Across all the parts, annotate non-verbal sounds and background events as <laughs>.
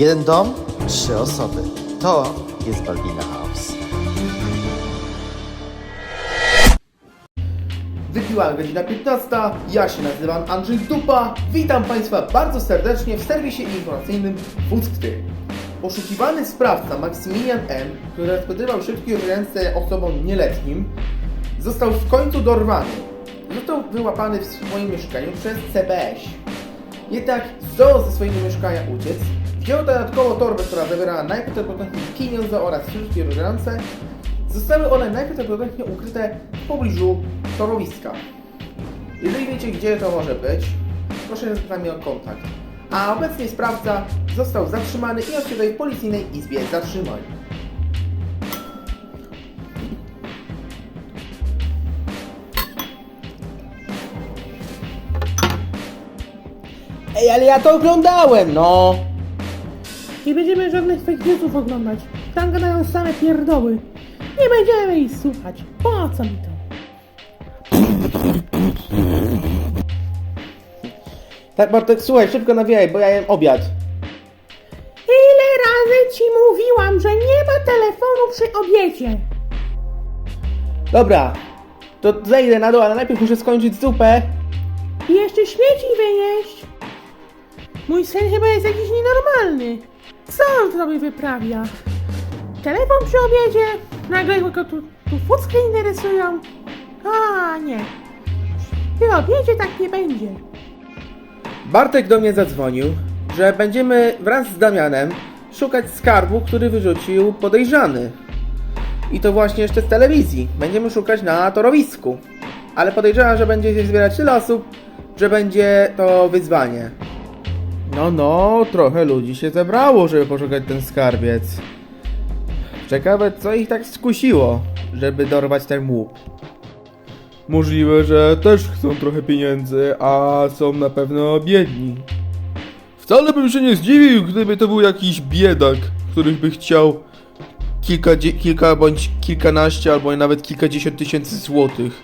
Jeden dom, trzy osoby. To jest Balbina House. Wypiła godzina 15, ja się nazywam Andrzej Dupa. Witam Państwa bardzo serdecznie w serwisie informacyjnym Fuckty. Poszukiwany sprawca Maksymilian M., który rozpytywał szybkie ręce osobom nieletnim, został w końcu dorwany. Został wyłapany w swoim mieszkaniu przez CBS. Jednak zdołał ze swojego mieszkania uciec. Wziął dodatkowo torbę, która zawierała najprawdopodobniej pieniądze oraz szybkie ręce. Zostały one najprawdopodobniej ukryte w pobliżu torowiska. Jeżeli wiecie, gdzie to może być, proszę z nami o kontakt. A obecnie sprawca został zatrzymany i odsiaduje w policyjnej izbie zatrzymań. Ej, ale ja to oglądałem, no! Nie będziemy żadnych fake newsów oglądać. Tam gadają same pierdoły. Nie będziemy ich słuchać. Po co mi to? Tak, Bartek, słuchaj, szybko nawijaj, bo ja jem obiad. Ile razy ci mówiłam, że nie ma telefonu przy obiedzie? Dobra, to zejdę na dół, ale najpierw muszę skończyć zupę. I jeszcze śmieci wyjeść. Mój syn chyba jest jakiś nienormalny. Co on sobie wyprawia? Telefon przy obiedzie? Nagle go tu, tu fucki interesują? A nie. Przy obiedzie tak nie będzie. Bartek do mnie zadzwonił, że będziemy wraz z Damianem szukać skarbu, który wyrzucił podejrzany. I to właśnie jeszcze z telewizji. Będziemy szukać na torowisku. Ale podejrzewam, że będzie się zbierać tyle osób, że będzie to wyzwanie. No, no, trochę ludzi się zebrało, żeby poszukać ten skarbiec. Ciekawe, co ich tak skusiło, żeby dorwać ten łup. Możliwe, że też chcą trochę pieniędzy, a są na pewno biedni. Wcale bym się nie zdziwił, gdyby to był jakiś biedak, który by chciał kilka, kilka bądź kilkanaście, albo nawet kilkadziesiąt tysięcy złotych.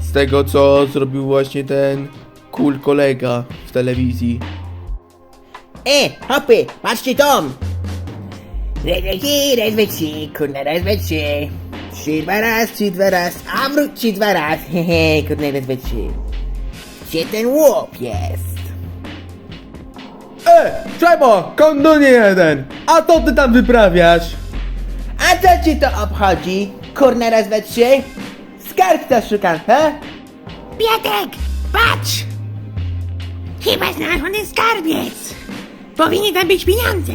Z tego, co zrobił właśnie ten cool kolega w telewizji. E, hopy, patrzcie tom! Raz, dwa, trzy, raz, dwa, trzy, kurna, raz, dwa, trzy. Trzy, dwa raz, trzy, dwa raz, a wróćcie dwa raz, <laughs> hehe, kurna, raz, dwa, trzy. Gdzie ten łop jest? E, Czemo, kondonie jeden! A co ty tam wyprawiasz? A co ci to obchodzi? Kurna, raz, dwa, trzy. Skarb to szukam, he? Pietek, patrz! Chyba znalazłem ten skarbiec. Powinny tam być pieniądze.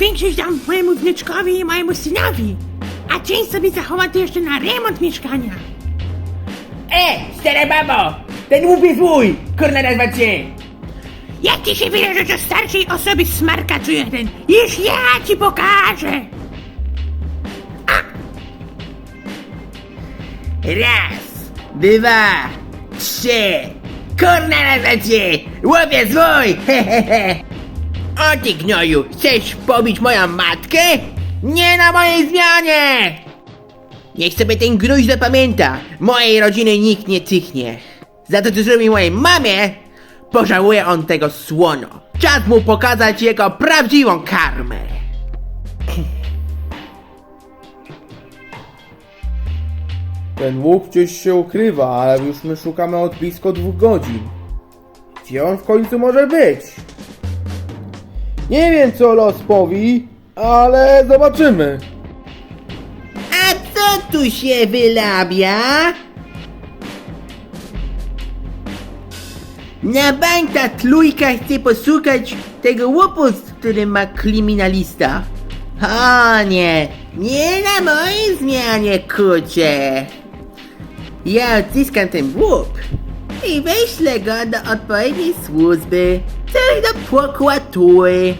Większość dam mojemu wnучkowi i mojemu synowi. A część sobie zachowam to jeszcze na remont mieszkania. E, stara babo! Ten łup jest mój! Kurna, dwa, trzy. Jak ci się wydaje, że starszej osoby smarkaczu jeden? Już ja ci pokażę. Raz, dwa, trzy. Kurna na zacie! Łowiec mój! Hehehe! O ty gnoju, chcesz pobić moją matkę? Nie na mojej zmianie! Niech sobie ten gnój zapamięta, mojej rodziny nikt nie tychnie. Za to, co zrobił mojej mamie, pożałuje on tego słono. Czas mu pokazać jego prawdziwą karmę. Ten łup gdzieś się ukrywa, ale już my szukamy od blisko dwóch godzin. Gdzie on w końcu może być? Nie wiem co los powi, ale zobaczymy. A co tu się wylabia? Na bank ta trójka chce posłuchać tego łupu, z którym ma kryminalista. O nie, nie na mojej zmianie, kurcze. Ja odzyskam ten łup i wyślę go do odpowiedniej służby, czyli do prokuratury.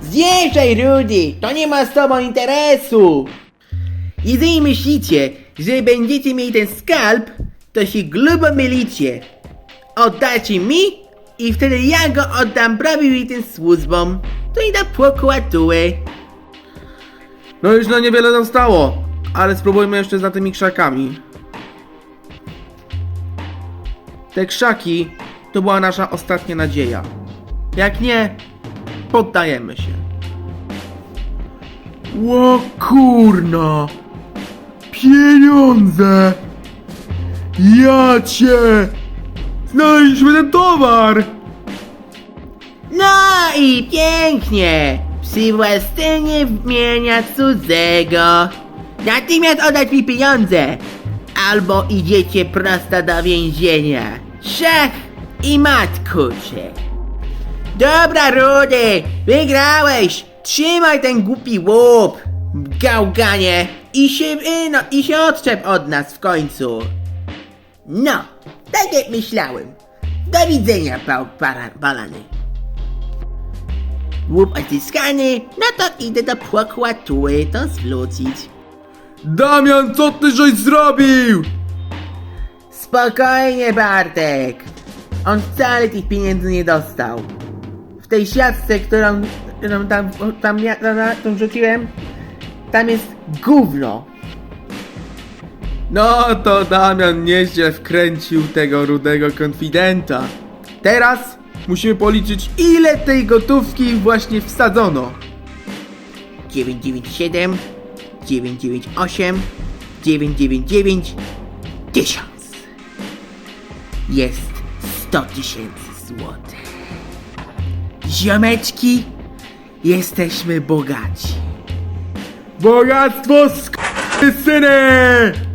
Zjeżdżaj, Rudy, to nie ma z tobą interesu. Jeżeli myślicie, że będziecie mieli ten skarb, to się grubo mylicie. Oddajcie mi i wtedy ja go oddam prawidłowym służbom, to i do prokuratury. No już na niewiele zostało, ale spróbujmy jeszcze za tymi krzakami. Te krzaki to była nasza ostatnia nadzieja. Jak nie, poddajemy się. Ło kurna! Pieniądze! Ja cię! Znaleźliśmy ten towar! No i pięknie! Przywłaszczenie mienia cudzego. Natychmiast oddać mi pieniądze! Albo idziecie prosto do więzienia. Szach i mat, kurczę. Dobra, Rudy! Wygrałeś! Trzymaj ten głupi łup! Gałganie! I się, y, no, i się odczep od nas w końcu! No, tak jak myślałem. Do widzenia, pa, para, balany. Łup odzyskany, no to idę do prokuratury to zwrócić. Damian, co ty żeś zrobił? Spokojnie, Bartek. On wcale tych pieniędzy nie dostał. W tej siatce, którą, którą tam, tam, ja, tam, tam rzuciłem, tam jest gówno. No to Damian nieźle wkręcił tego rudego konfidenta. Teraz musimy policzyć ile tej gotówki właśnie wsadzono. 997, 998, 999, 1000. Jest 100 tysięcy złotych. Ziomeczki, jesteśmy bogaci. Bogactwo sk... syny!